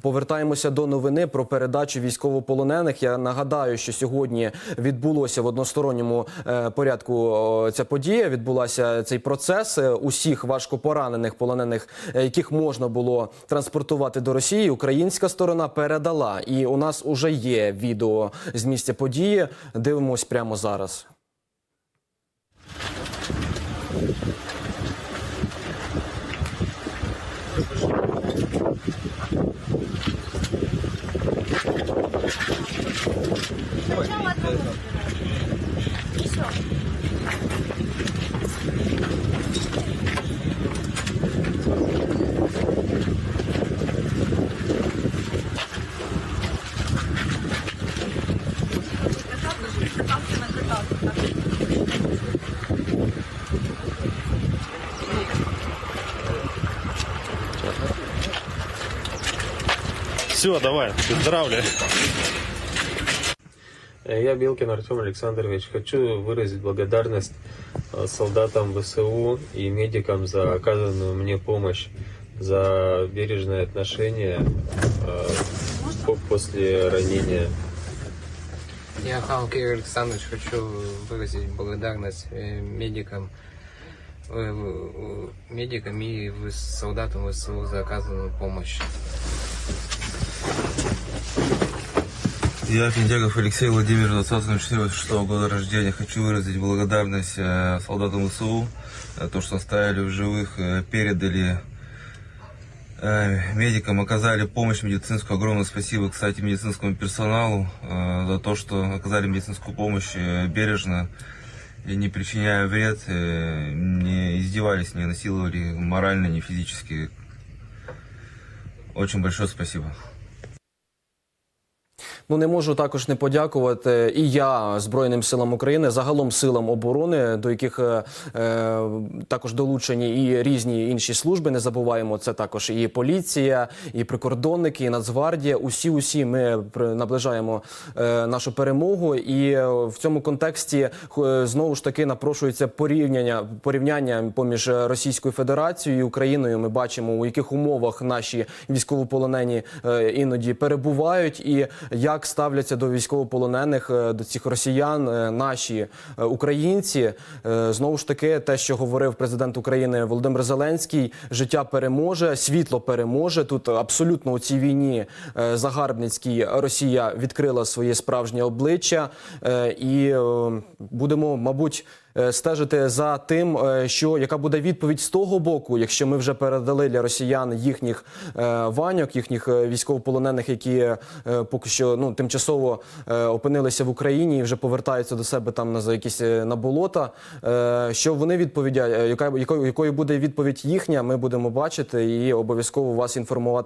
Повертаємося до новини про передачу військовополонених. Я нагадаю, що сьогодні відбулося в односторонньому е, порядку ця подія. Відбулася цей процес. Е, Усіх важкопоранених полонених, е, яких можна було транспортувати до Росії. Українська сторона передала. І у нас уже є відео з місця події. Дивимось прямо зараз. Все, Давай, выздоравливай. Я Белкин Артем Александрович. Хочу выразить благодарность э, солдатам ВСУ и медикам за оказанную мне помощь, за бережное отношение э, по- после ранения. Я Хан Кирилл Александрович хочу выразить благодарность э, медикам, э, э, медикам и солдатам ВСУ за оказанную помощь. Я Пиндягов Алексей Владимир, 20.04.86 года рождения. Хочу выразить благодарность э, солдатам ВСУ за то, что оставили в живых, э, передали э, медикам, оказали помощь медицинскую. Огромное спасибо, кстати, медицинскому персоналу э, за то, что оказали медицинскую помощь э, бережно и не причиняя вред, э, не издевались, не насиловали морально, не физически. Очень большое спасибо. Ну не можу також не подякувати і я Збройним силам України, загалом силам оборони, до яких е, е, також долучені і різні інші служби. Не забуваємо це також і поліція, і прикордонники, і Нацгвардія. Усі, усі ми наближаємо е, нашу перемогу. І в цьому контексті е, знову ж таки напрошується порівняння порівняння поміж Російською Федерацією і Україною. Ми бачимо у яких умовах наші військовополонені е, іноді перебувають, і як ставляться до військовополонених е, до цих росіян е, наші е, українці. Знову ж таки, те, що говорив президент України Володимир Зеленський, життя переможе, світло переможе. Тут абсолютно у цій війні загарбницькій Росія відкрила своє справжнє обличчя, і будемо, мабуть. Е, Стежити за тим, е, що яка буде відповідь з того боку, якщо ми вже передали для росіян їхніх е, ваньок, їхніх військовополонених, які поки що ну тимчасово опинилися в Україні і вже повертаються до себе там на за якісь на болота. Що вони відповідять, е, яка якою буде відповідь їхня, ми будемо бачити і обов'язково вас інформувати